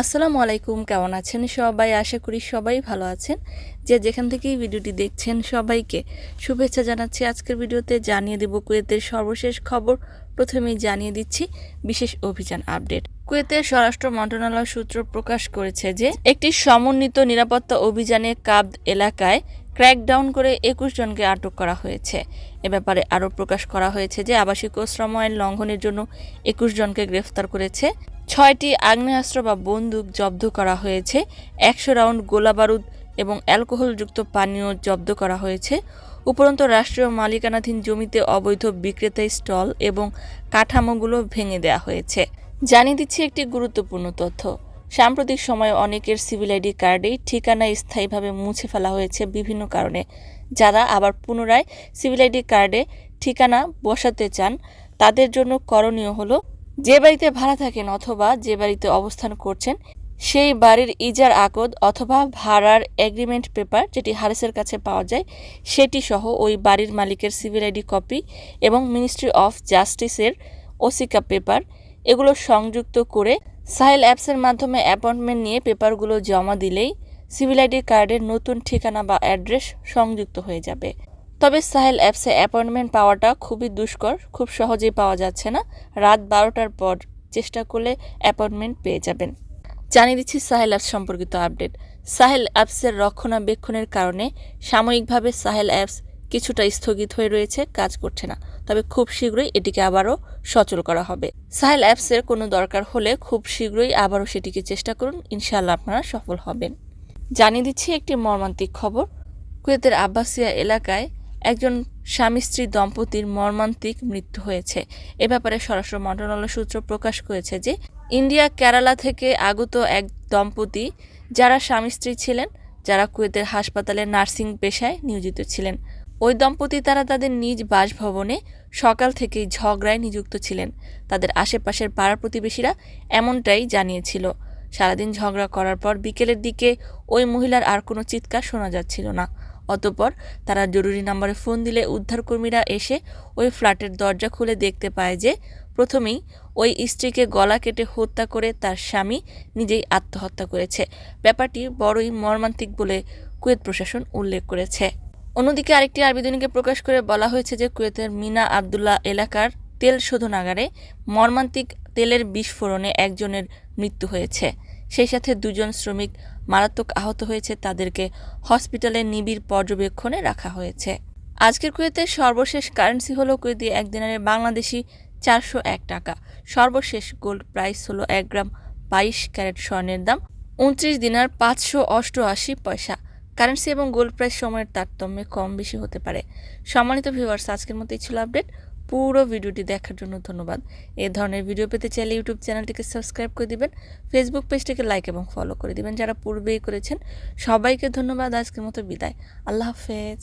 আসসালামু আলাইকুম, কেমন আছেন সবাই? আশা করি সবাই ভালো আছেন। যে যেখান থেকেই ভিডিওটি দেখছেন সবাইকে শুভেচ্ছা জানাচ্ছি। আজকের ভিডিওতে জানিয়ে দেব কুয়েতের সর্বশেষ খবর। প্রথমেই জানিয়ে দিচ্ছি বিশেষ অভিযান আপডেট। কুয়েতের স্বরাষ্ট্র মন্ত্রণালয় সূত্র প্রকাশ করেছে যে, একটি সমন্বিত নিরাপত্তা অভিযানে কাব এলাকায় ক্র্যাকডাউন করে একুশ জনকে আটক করা হয়েছে। এ ব্যাপারে আরও প্রকাশ করা হয়েছে যে আবাসিক ও শ্রম আইন লঙ্ঘনের জন্য একুশ জনকে গ্রেফতার করেছে। ছয়টি আগ্নেয়াস্ত্র বা বন্দুক জব্দ করা হয়েছে, একশো রাউন্ড গোলাবারুদ এবং অ্যালকোহলযুক্ত পানীয় জব্দ করা হয়েছে। উপরন্ত রাষ্ট্রীয় মালিকানাধীন জমিতে অবৈধ বিক্রেতা স্টল এবং কাঠামোগুলো ভেঙে দেওয়া হয়েছে। জানিয়ে দিচ্ছি একটি গুরুত্বপূর্ণ তথ্য। সাম্প্রতিক সময়ে অনেকের সিভিল আইডি কার্ডেই ঠিকানা স্থায়ীভাবে মুছে ফেলা হয়েছে বিভিন্ন কারণে। যারা আবার পুনরায় সিভিল আইডি কার্ডে ঠিকানা বসাতে চান, তাদের জন্য করণীয় হলো যে বাড়িতে ভাড়া থাকেন অথবা যে বাড়িতে অবস্থান করছেন, সেই বাড়ির ইজার আকদ অথবা ভাড়ার এগ্রিমেন্ট পেপার যেটি হারেসের কাছে পাওয়া যায়, সেটি সহ ওই বাড়ির মালিকের সিভিল আইডি কপি এবং মিনিস্ট্রি অফ জাস্টিসের ওসিকা পেপার এগুলো সংযুক্ত করে সাহেল অ্যাপসের মাধ্যমে অ্যাপয়েন্টমেন্ট নিয়ে পেপারগুলো জমা দিলেই সিভিল আইডি কার্ডের নতুন ঠিকানা বা অ্যাড্রেস সংযুক্ত হয়ে যাবে। তবে সাহেল অ্যাপসে অ্যাপয়েন্টমেন্ট পাওয়াটা খুবই দুষ্কর, খুব সহজেই পাওয়া যাচ্ছে না। রাত বারোটার পর চেষ্টা করলে অ্যাপয়েন্টমেন্ট পেয়ে যাবেন। জানিয়ে দিচ্ছি সাহেল অ্যাপস সম্পর্কিত আপডেট। সাহেল অ্যাপসের রক্ষণাবেক্ষণের কারণে সাময়িকভাবে সাহেল অ্যাপস কিছুটা স্থগিত হয়ে রয়েছে, কাজ করছে না। তবে খুব শীঘ্রই এটিকে আবারও সচল করা হবে। সাহেল অ্যাপসের কোনো দরকার হলে খুব শীঘ্রই আবারও সেটিকে চেষ্টা করুন। ইনশাআল্লাহ আপনারা সফল হবেন। জানিয়ে দিচ্ছি একটি মর্মান্তিক খবর। কুয়েতের আব্বাসিয়া এলাকায় একজন স্বামী স্ত্রী দম্পতির মর্মান্তিক মৃত্যু হয়েছে। এ ব্যাপারে স্বরাষ্ট্র মন্ত্রণালয় সূত্র প্রকাশ করেছে যে, ইন্ডিয়া কেরালা থেকে আগত এক দম্পতি যারা স্বামী স্ত্রী ছিলেন, যারা কুয়েতের হাসপাতালে নার্সিং পেশায় নিয়োজিত ছিলেন। ওই দম্পতি তারা তাদের নিজ বাসভবনে সকাল থেকেই ঝগড়ায় নিযুক্ত ছিলেন। তাদের আশেপাশের পাড়া প্রতিবেশীরা এমনটাই জানিয়েছিল। সারাদিন ঝগড়া করার পর বিকেলের দিকে ওই মহিলার আর কোনো চিৎকার শোনা যাচ্ছিল না। অতপর তারা জরুরি নাম্বারে ফোন দিলে উদ্ধারকর্মীরা এসে ওই ফ্ল্যাটের দরজা খুলে দেখতে পায় যে প্রথমেই ওই স্ত্রীকে গলা কেটে হত্যা করে তার স্বামী নিজেই আত্মহত্যা করেছে। ব্যাপারটি বড়ই মর্মান্তিক বলে কুয়েত প্রশাসন উল্লেখ করেছে। অন্যদিকে আরেকটি আরবি দৈনিকে প্রকাশ করে বলা হয়েছে যে কুয়েতের মিনা আবদুল্লাহ এলাকার তেল শোধনাগারে মর্মান্তিক তেলের বিস্ফোরণে একজনের মৃত্যু হয়েছে। সেই সাথে দুজন শ্রমিক মারাত্মক আহত হয়েছে, তাদেরকে হসপিটালে নিবিড় পর্যবেক্ষণে রাখা হয়েছে। আজকের কুয়েতের সর্বশেষ কারেন্সি হলো কুয়েতি এক দিনারের বাংলাদেশি চারশো এক টাকা। সর্বশেষ গোল্ড প্রাইস হলো এক গ্রাম বাইশ ক্যারেট স্বর্ণের দাম, উনত্রিশ দিনার পাঁচশো অষ্টআশি পয়সা। কারেন্সি এবং গোল্ড প্রাইস সময়ের তারতম্যে কম বেশি হতে পারে। সম্মানিত ভিউয়ার্স, আজকের মতো এই ছিল আপডেট। পুরো ভিডিওটি দেখার জন্য ধন্যবাদ। এ ধরনের ভিডিও পেতে চাইলে ইউটিউব চ্যানেলটিকে সাবস্ক্রাইব করে দিবেন, ফেসবুক পেজটিকে লাইক এবং ফলো করে দিবেন। যারা পূর্বেই করেছেন, সবাইকে ধন্যবাদ। আজকের মতো বিদায়। আল্লাহ হাফেজ।